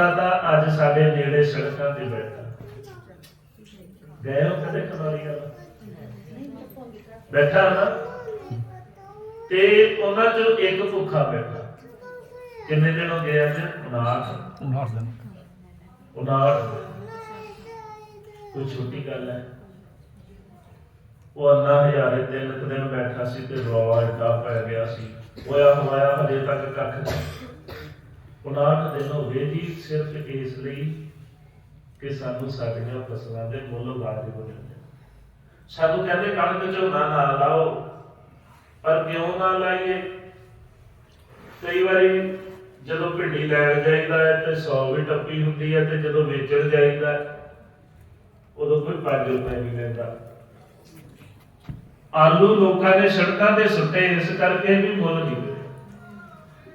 ਦਾ ਅੱਜ ਸਾਡੇ ਨੇੜੇ ਸੜਕਾਂ ਤੇ ਬੈਠਾ। ਗਏ ਹੋ ਕਦੇ ਖਨੌਰੀ ਵਾਲਾ ਬੈਠਾ ਨਾ। ਤੇ ਉਹਨਾਂ ਚੋਂ ਇੱਕ ਭੁੱਖਾ ਬੈਠਾ। ਕਿੰਨੇ ਦਿਨ ਹੋ ਗਏ ਅੱਜ? 59 ਉਨਾਰ ਦਿਨ। 59 ਕੋਈ ਛੋਟੀ ਗੱਲ ਹੈ? ਉਹ ਅੰਨਾ ਹਜ਼ਾਰੇ ਦਿਨ ਦਿਨ ਬੈਠਾ ਸੀ ਤੇ ਰੌਲਾ ਏਡਾ ਪੈ ਗਿਆ ਸੀ। ਹੋਇਆ ਹੋਇਆ ਹਜੇ ਤੱਕ ਕੱਖ ਨਹੀਂ। 59 ਦਿਨ ਹੋ ਜੀ ਸਿਰਫ ਇਸ ਲਈ ਕਿ ਸਾਨੂੰ ਸਾਡੀਆਂ ਫਸਲਾਂ ਦੇ ਮੁੱਲ ਵਾਜਬ ਹੋ ਜਾਂਦੇ ਸਾਨੂੰ ਕਹਿੰਦੇ ਕਣਕ ਝੋਨਾ ਨਾ ਲਾਓ ਪਰ ਕਿਉਂ ਨਾ ਲਾਈਏ? ਕਈ ਵਾਰੀ ਜਦੋਂ ਭਿੰਡੀ ਲੈਣ ਜਾਈਦਾ ਹੈ ਤੇ 100 ਵੀ ਟੱਪੀ ਹੁੰਦੀ ਹੈ ਤੇ ਜਦੋਂ ਵੇਚਣ ਜਾਈਦਾ ਹੈ, ਉਦੋਂ ਕੋਈ 5 ਰੁਪਏ ਨਹੀਂ ਲੈਂਦਾ। ਆਲੂ ਲੋਕਾਂ ਨੇ ਸੜਕਾਂ ਤੇ ਸੁੱਟੇ ਇਸ ਕਰਕੇ ਵੀ ਮੁੱਲ ਨਹੀਂ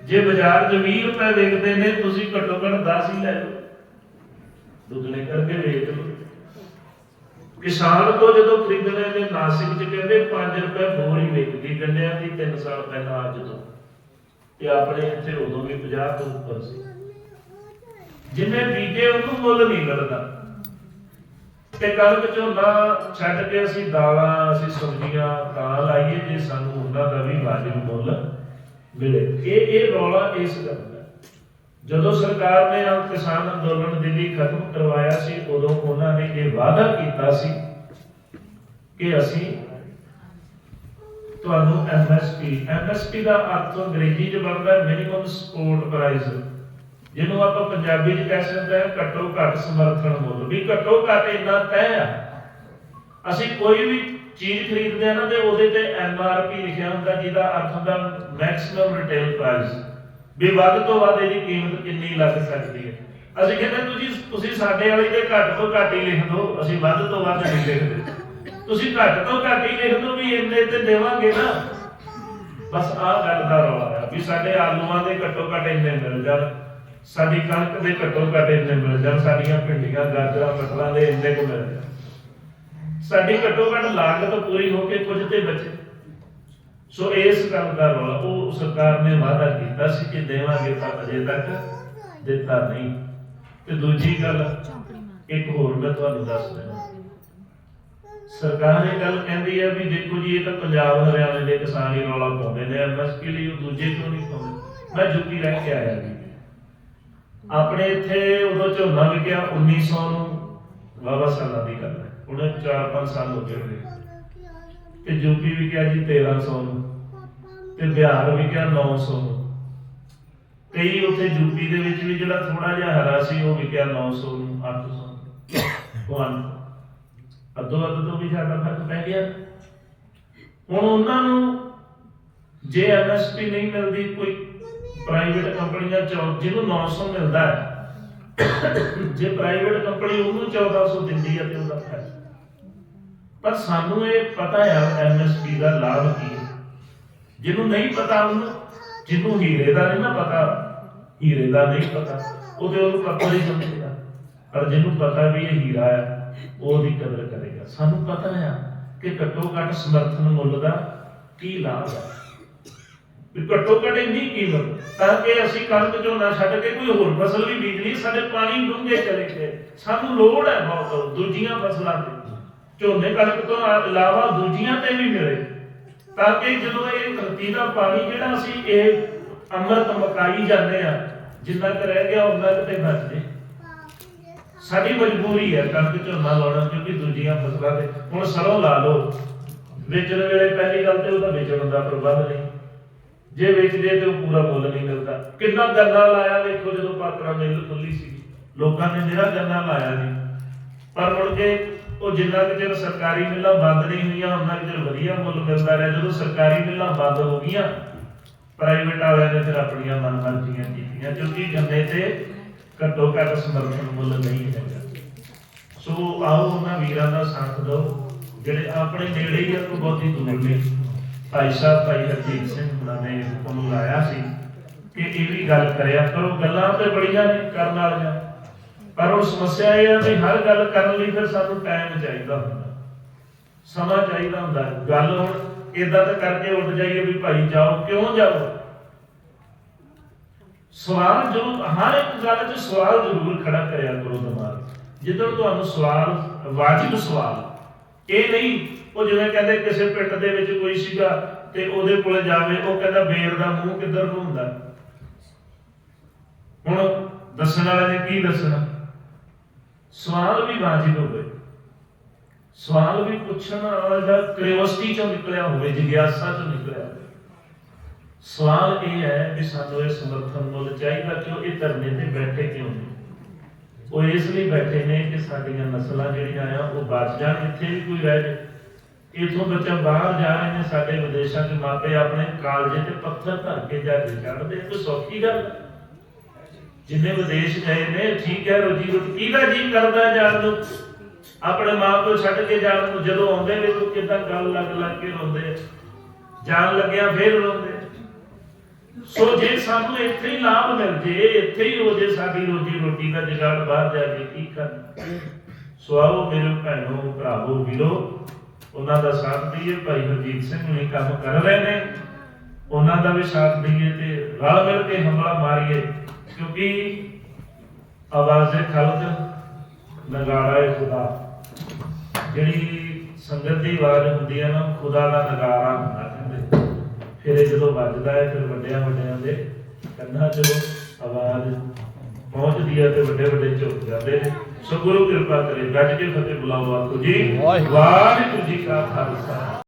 ਜੇ ਬਾਜ਼ਾਰ 'ਚ 20 ਰੁਪਏ ਵੇਚਦੇ ਨੇ, ਤੁਸੀਂ ਘੱਟੋ ਘੱਟ 10 ਹੀ ਲੈ ਲਓ। ਦੁੱਗਣੇ ਕਰਕੇ ਵੇਚ ਲਓ। ਕਿਸਾਨ ਕੋ ਜਦੋਂ ਖਰੀਦਣੇ ਨੇ, ਨਾਸਿਕ 'ਚ ਕਹਿੰਦੇ 5 ਰੁਪਏ ਬੋਰੀ ਵਿਕਦੀ ਗੰਡਿਆਂ ਦੀ 3 ਸਾਲ ਪਹਿਲਾਂ ਅੱਜ ਤੋਂ। ਤੇ ਆਪਣੇ ਇੱਥੇ ਉਦੋਂ ਵੀ 50 ਤੋਂ ਉੱਪਰ ਸੀ। ਜਿੰਨੇ ਬੀਜੇ, ਉਹਨੂੰ ਮੁੱਲ ਨਹੀਂ ਮਿਲਦਾ। ਤੇ ਕਣਕ ਝੋਨਾ ਛੱਡ ਕੇ ਅਸੀਂ ਦਾਲਾਂ, ਅਸੀਂ ਸਬਜ਼ੀਆਂ ਤਾਂ ਲਾਈਏ, ਜੇ ਸਾਨੂੰ ਉਹਨਾਂ ਦਾ ਵੀ ਵਾਜਿਬ ਮੁੱਲ ਮਿਲੇ। ਇਹ ਇਹ ਰੌਲਾ ਇਸ ਗੱਲ ਦਾ ਜਦੋਂ ਸਰਕਾਰ ਨੇ ਆ ਕਿਸਾਨ ਅੰਦੋਲਨ ਦਿੱਲੀ ਖਤਮ ਕਰਵਾਇਆ ਸੀ, ਉਦੋਂ ਉਹਨਾਂ ਨੇ ਇਹ ਵਾਅਦਾ ਕੀਤਾ ਸੀ ਕਿ ਅਸੀਂ ਤੁਹਾਨੂੰ ਐਮਐਸਪੀ ਐਮਐਸਪੀ ਦਾ ਅਰਥ ਅੰਗਰੇਜ਼ੀ ਚ ਬਣਦਾ ਹੈ ਮਿਨੀਮਮ ਸਪੋਰਟ ਪ੍ਰਾਈਸ ਜਿਹਨੂੰ ਆਪਾਂ ਪੰਜਾਬੀ ਚ ਕਹਿ ਸਕਦੇ ਹਾਂ ਘੱਟੋ ਘੱਟ ਸਮਰਥਨ ਮੁੱਲ। ਵੀ ਘੱਟੋ ਘੱਟ ਇੰਨਾ ਤੈਅ ਆ। ਅਸੀਂ ਕੋਈ ਵੀ ਚੀਜ਼ ਖਰੀਦਦੇ ਆ ਨਾ ਤੇ ਉਹਦੇ ਤੇ ਐਮਆਰਪੀ ਲਿਖਿਆ ਹੁੰਦਾ ਜਿਹਦਾ ਅਰਥ ਹੁੰਦਾ ਮੈਕਸਿਮਮ ਰਿਟੇਲ ਪ੍ਰਾਈਸ ਵੀ ਵੱਧ ਤੋਂ ਵੱਧ ਇਹਦੀ ਕੀਮਤ ਕਿੰਨੀ ਲੱਗ ਸਕਦੀ ਹੈ। ਅਸੀਂ ਕਹਿੰਦੇ ਤੁਸੀਂ ਤੁਸੀਂ ਸਾਡੇ ਵਾਲੀ ਤੇ ਘੱਟ ਤੋਂ ਘੱਟ ਹੀ ਲਿਖ ਦਿਓ, ਅਸੀਂ ਵੱਧ ਤੋਂ ਵੱਧ ਨਹੀਂ ਲਿਖਦੇ। ਤੁਸੀਂ ਘੱਟ ਤੋਂ ਘੱਟ ਹੀ ਲਿਖ ਦਿਓ ਵੀ ਇੰਨੇ ਤੇ ਦੇਵਾਂਗੇ ਨਾ। ਬਸ ਆਹ ਗੱਲ ਦਾ ਰੌਲਾ ਹੈ ਵੀ ਸਾਡੇ ਆਲੂਆਂ ਦੇ ਘੱਟੋ ਘੱਟ ਇੰਨੇ ਮਿਲ ਜਾਣ, ਸਾਡੀ ਕਣਕ ਦੇ ਘੱਟੋ ਘੱਟ ਇੰਨੇ ਮਿਲ ਜਾਣ, ਸਾਡੀਆਂ ਭਿੰਡੀਆਂ, ਗਾਜਰਾਂ, ਮਟਰਾਂ ਦੇ ਇੰਨੇ ਕੁ ਮਿਲ ਜਾਣ। ਸਾਡੀ ਘੱਟੋ ਘੱਟ ਲਾਗਤ ਪੂਰੀ ਹੋ ਕੇ ਕੁਝ ਤੇ ਬਚੇ। ਸੋ ਇਸ ਗੱਲ ਦਾ ਰੌਲਾ ਉਹ ਸਰਕਾਰ ਨੇ ਵਾਅਦਾ ਕੀਤਾ ਸੀ ਕਿ ਦੇਵਾਂਗੇ ਪਰ ਅਜੇ ਤੱਕ, ਦਿੱਤਾ ਨਹੀਂ। ਤੇ ਦੂਜੀ ਗੱਲ, ਇੱਕ ਹੋਰ ਮੈਂ ਤੁਹਾਨੂੰ ਦੱਸ ਦਿੰਦਾ। ਸਰਕਾਰ ਇਹ ਗੱਲ ਕਹਿੰਦੀ ਹੈ ਵੀ ਦੇਖੋ ਜੀ, ਇਹ ਤਾਂ ਪੰਜਾਬ ਹਰਿਆਣੇ ਦੇ ਕਿਸਾਨ ਹੀ ਰੌਲਾ ਪਾਉਂਦੇ ਨੇ ਐਮਐਸਪੀ ਲਈ ਉਹ ਦੂਜੇ ਕਿਉਂ ਨਹੀਂ ਪਾਉਂਦੇ? ਮੈਂ ਜੁੱਤੀ ਰਹਿ ਕੇ ਆਇਆ ਜੀ। ਆਪਣੇ ਇੱਥੇ ਉਦੋਂ ਝੋਨਾ ਵਿਕਿਆ 1900 ਨੂੰ ਵਾਵਾ ਸਾਲਾਂ ਦੀ ਗੱਲ ਹੈ। ਉਹਨੇ 4-5 ਸਾਲ ਹੋ ਗਏ ਹੋਣੇ। ਤੇ ਯੂਪੀ ਵਿਕਿਆ ਜੀ 1300 ਤੇ ਬਿਹਾਰ ਵਿਕਿਆ 900 ਕਈ ਉੱਥੇ ਯੂਪੀ ਦੇ ਵਿੱਚ ਵੀ ਜਿਹੜਾ ਥੋੜਾ ਜਿਹਾ ਹਰਾ ਸੀ, ਉਹ ਵਿਕਿਆ 900 ਨੂੰ 800 ਨੂੰ ਅੱਧੋ ਅੱਧ ਤੋਂ ਵੀ ਜ਼ਿਆਦਾ ਫ਼ਰਕ ਪੈ ਗਿਆ। ਹੁਣ ਉਹਨਾਂ ਨੂੰ ਜੇ ਐਮਐਸਪੀ ਨਹੀਂ ਮਿਲਦੀ, ਕੋਈ ਪ੍ਰਾਈਵੇਟ ਕੰਪਨੀਆਂ ਚ ਜਿਹਨੂੰ 900 ਮਿਲਦਾ ਹੈ ਜੇ ਪ੍ਰਾਈਵੇਟ ਕੰਪਨੀ ਉਹਨੂੰ 1400 ਦਿੰਦੀ ਹੈ ਤੇ ਉਹਦਾ ਫਾਇਦਾ। ਪਰ ਸਾਨੂੰ ਇਹ ਪਤਾ ਹੈ ਐਮਐਸਪੀ ਦਾ ਲਾਭ ਕੀ ਹੈ ਜਿਹਨੂੰ ਨਹੀਂ ਪਤਾ ਉਹਨੂੰ ਜਿਹਨੂੰ ਹੀਰੇ ਦਾ ਨਹੀਂ ਨਾ ਪਤਾ, ਹੀਰੇ ਦਾ ਨਹੀਂ ਪਤਾ ਉਹਦੇ ਉਹਨੂੰ ਪੱਥਰ ਹੀ ਸਮਝੇਗਾ ਪਰ ਜਿਹਨੂੰ ਪਤਾ ਵੀ ਇਹ ਹੀਰਾ ਹੈ ਉਹਦੀ ਕਦਰ ਕਰੇਗਾ। ਸਾਨੂੰ ਪਤਾ ਹੈ ਕਿ ਘੱਟੋ ਘੱਟ ਸਮਰਥਨ ਮੁੱਲ ਦਾ ਕੀ ਲਾਭ ਹੈ ਵੀ ਘੱਟੋ ਘੱਟ ਇੰਨੀ ਕੀਮਤ, ਤਾਂ ਕਿ ਅਸੀਂ ਕਣਕ ਝੋਨਾ ਛੱਡ ਕੇ ਕੋਈ ਹੋਰ ਫਸਲ ਵੀ ਬੀਜਣੀ, ਸਾਡੇ ਪਾਣੀ ਡੂੰਘੇ ਚਲੇ ਗਏ। ਸਾਨੂੰ ਲੋੜ ਹੈ ਬਹੁਤ ਦੂਜੀਆਂ ਫਸਲਾਂ ਤੇ। ਝੋਨੇ ਕਣਕ ਤੋਂ ਇਲਾਵਾ ਦੂਜੀਆਂ ਤੇ ਵੀ ਮਿਲੇ। ਤਾਂ ਕਿ ਜਦੋਂ ਇਹ ਧਰਤੀ ਦਾ ਪਾਣੀ ਜਿਹੜਾ ਅਸੀਂ ਇਹ ਅੰਮ੍ਰਿਤ ਮਕਾਈ ਜਾਂਦੇ ਆ ਜਿੰਨਾ ਕੁ ਰਹਿ ਗਿਆ ਉਹਨਾਂ ਕੁ ਤੇ ਬਚ ਜੇ। ਸਾਡੀ ਮਜਬੂਰੀ ਹੈ ਕਣਕ ਝੋਨਾ ਲਾਉਣਾ, ਕਿਉਂਕਿ ਦੂਜੀਆਂ ਫਸਲਾਂ ਤੇ। ਹੁਣ ਸਰੋਂ ਲਾ ਲਓ। ਵੇਚਣ ਵੇਲੇ ਪਹਿਲੀ ਗੱਲ ਤੇ ਉਹਦਾ ਵੇਚਣ ਦਾ ਪ੍ਰਬੰਧ ਨਹੀਂ। ਜੇ ਵੇਚਦੇ ਤੇ ਉਹ ਪੂਰਾ ਮੁੱਲ ਨਹੀਂ ਮਿਲਦਾ। ਕਿੰਨਾ ਗੰਨਾ ਲਾਇਆ ਵੇਖੋ ਜਦੋਂ ਪਾਤਰਾ ਮਿਲ ਖੁੱਲੀ ਸੀ। ਲੋਕਾਂ ਨੇ ਨਿਹਰਾ ਗੰਨਾ ਲਾਇਆ ਨਹੀਂ ਪਰ ਮੁੜ ਕੇ ਉਹ ਜਿੰਨਾ ਕਿ ਚਿਰ ਸਰਕਾਰੀ ਮਿੱਲਾਂ ਬੰਦ ਨਹੀਂ ਹੋਈਆਂ ਉਹਨਾਂ ਕਿ ਚਿਰ ਵਧੀਆ ਮੁੱਲ ਮਿਲਦਾ ਰਿਹਾ। ਜਦੋਂ ਸਰਕਾਰੀ ਮਿੱਲਾਂ ਬੰਦ ਹੋ ਗਈਆਂ ਪ੍ਰਾਈਵੇਟ ਵਾਲਿਆਂ ਨੇ ਫਿਰ ਆਪਣੀਆਂ ਮਨਮਰਜ਼ੀਆਂ ਕੀਤੀਆਂ, ਕਿਉਂਕਿ ਗੰਨੇ ਤੇ ਘੱਟੋ ਘੱਟ ਸਮਰਥਨ ਮੁੱਲ ਨਹੀਂ ਹੈਗਾ। ਸੋ ਆਓ ਉਹਨਾਂ ਵੀਰਾਂ ਦਾ ਸਾਥ ਦਿਓ, ਜਿਹੜੇ ਆਪਣੇ ਨੇੜੇ ਹੀ ਆ ਕੋਈ ਬਹੁਤੀ ਦੂਰ ਨਹੀਂ ਭਾਈ ਸਾਹਿਬ, ਭਾਈ ਹਰਜੀਤ ਸਿੰਘ ਉਹਨਾਂ ਨੇ ਉਹਨੂੰ ਲਾਇਆ ਸੀ ਕਿ ਇਹ ਵੀ ਗੱਲ ਕਰਿਆ ਕਰੋ, ਗੱਲਾਂ ਤੇ ਬੜੀਆਂ ਨੇ ਕਰਨ ਵਾਲੀਆਂ। ਪਰ ਉਹ ਸਮੱਸਿਆ ਇਹ ਆ ਵੀ ਹਰ ਗੱਲ ਕਰਨ ਲਈ ਫਿਰ ਸਾਨੂੰ ਟਾਈਮ ਚਾਹੀਦਾ ਹੁੰਦਾ। ਸਮਾਂ ਚਾਹੀਦਾ ਹੁੰਦਾ। ਗੱਲ ਹੁਣ ਇਦਾਂ ਤਾਂ ਕਰਕੇ ਉੱਠ ਜਾਈਏ ਵੀ ਭਾਈ ਜਾਓ, ਕਿਉਂ ਜਾਓ? ਸਵਾਲ ਜੋ ਹਰ ਇੱਕ ਗੱਲ 'ਚ ਸਵਾਲ ਜ਼ਰੂਰ ਖੜਾ ਕਰਿਆ ਕਰੋ ਦਿਮਾਗ ਜਿੱਦਾਂ ਤੁਹਾਨੂੰ ਸਵਾਲ, ਵਾਜਿਬ ਸਵਾਲ ਇਹ ਨਹੀਂ, ਉਹ ਜਿਵੇਂ ਕਹਿੰਦੇ ਕਿਸੇ ਪਿੰਡ ਦੇ ਵਿੱਚ ਕੋਈ ਸੀਗਾ ਤੇ ਉਹਦੇ ਕੋਲ ਜਾਵੇ, ਉਹ ਕਹਿੰਦਾ ਬੇਰ ਦਾ ਮੂੰਹ ਕਿੱਧਰ ਨੂੰ ਹੁੰਦਾ? ਹੁਣ ਦੱਸਣ ਵਾਲੇ ਨੇ ਕੀ ਦੱਸਣਾ? ਸਵਾਲ ਵੀ ਵਾਜਿਬ ਹੋਵੇ। ਸਵਾਲ ਵੀ ਪੁੱਛਣ ਵਾਲਾ ਦਾ ਕਿਉਰਿਓਸਿਟੀ ਚੋਂ ਨਿਕਲਿਆ ਹੋਵੇ, ਜਿਗਿਆਸਾ ਚੋਂ ਨਿਕਲਿਆ ਹੋਵੇ। ਸਵਾਲ ਇਹ ਹੈ ਕਿ ਸਾਨੂੰ ਇਹ ਸਮਰਥਨ ਮੁੱਲ ਚਾਹੀਦਾ ਕਿ ਉਹ ਇਹ ਧਰਨੇ ਤੇ ਬੈਠੇ ਕਿਉਂ ਨੇ ਉਹ ਇਸ ਲਈ ਬੈਠੇ ਨੇ ਕਿ ਸਾਡੀਆਂ ਨਸਲਾਂ ਜਿਹੜੀਆਂ ਆ, ਉਹ ਬਚ ਜਾਣ, ਇੱਥੇ ਵੀ ਕੋਈ ਰਹਿ ਜਾਏ। ਇਥੋਂ ਬੱਚਾ ਬਾਹਰ ਜਾ ਰਹੇ ਨੇ, ਸਾਡੇ ਵਿਦੇਸ਼ਾਂ 'ਚ ਮਾਪੇ ਆਪਣੇ ਕਾਲਜੇ ਤੇ ਪੱਥਰ ਧਰ ਕੇ ਜਾ ਕੇ ਚੜਦੇ ਕੋਈ ਸੌਖੀ ਗੱਲ ਜਿੰਨੇ ਵਿਦੇਸ਼ ਗਏ ਨੇ, ਠੀਕ ਹੈ, ਰੋਜੀ ਰੋਟੀ ਕਿਹਦਾ ਜੀ ਕਰਦਾ ਜਾਣ ਨੂੰ? ਆਪਣੇ ਮਾਂ ਪਿਓ ਛੱਡ ਕੇ ਜਾਣ ਨੂੰ, ਜਦੋਂ ਆਉਂਦੇ ਨੇ ਤਾਂ ਕਿਦਾਂ ਗੱਲ ਲੱਗ ਲੱਗ ਕੇ ਰੋਂਦੇ ਜਾਣ ਲੱਗਿਆ ਫੇਰ ਰੋਂਦੇ ਸੋ ਜੇ ਸਾਨੂੰ ਇੱਥੇ ਹੀ ਲਾਭ ਮਿਲ ਜੇ, ਇੱਥੇ ਹੀ ਹੋ ਜੇ ਸਾਡੀ ਰੋਜੀ ਰੋਟੀ ਦਾ ਜੁਗਾੜ ਬਾਹਰ ਜਾ ਕੇ ਕੀ ਕਰਨਾ? ਸੋ ਆਓ ਮੇਰੇ ਭੈਣੋ, ਭਰਾਵੋ, ਵੀਰੋ, ਉਹਨਾਂ ਦਾ ਸਾਥ ਦਈਏ। ਭਾਈ ਹਰਜੀਤ ਸਿੰਘ ਨੇ ਕੰਮ ਕਰ ਰਹੇ ਨੇ। ਉਹਨਾਂ ਦਾ ਵੀ ਸਾਥ ਦਈਏ ਤੇ ਰਲ ਮਿਲ ਕੇ ਹਮਲਾ ਮਾਰੀਏ, ਕਿਉਂਕਿ ਆਵਾਜ਼ੇ ਖਲਕ, ਨਗਾੜਾ ਹੈ ਖੁਦਾ। ਜਿਹੜੀ ਸੰਗਤ ਦੀ ਆਵਾਜ਼ ਹੁੰਦੀ ਹੈ ਨਾ, ਖੁਦਾ ਦਾ ਨਗਾਰਾ ਹੁੰਦਾ। ਫਿਰ ਇਹ ਜਦੋਂ ਵੱਜਦਾ ਹੈ ਫਿਰ ਵੱਡਿਆਂ ਵੱਡਿਆਂ ਦੇ ਕੰਨਾਂ 'ਚ ਆਵਾਜ਼ ਪਹੁੰਚਦੀ ਹੈ ਤੇ ਵੱਡੇ ਵੱਡੇ ਝੁਕ ਜਾਂਦੇ ਨੇ। ਸੋ ਗੁਰੂ ਕਿਰਪਾ ਕਰੇ ਗੱਜ ਕੇ ਫਤਿਹ ਬੁਲਾਓ ਆਖੋ ਜੀ। ਵਾਹਿਗੁਰੂ ਜੀ ਕਾ ਖਾਲਸਾ।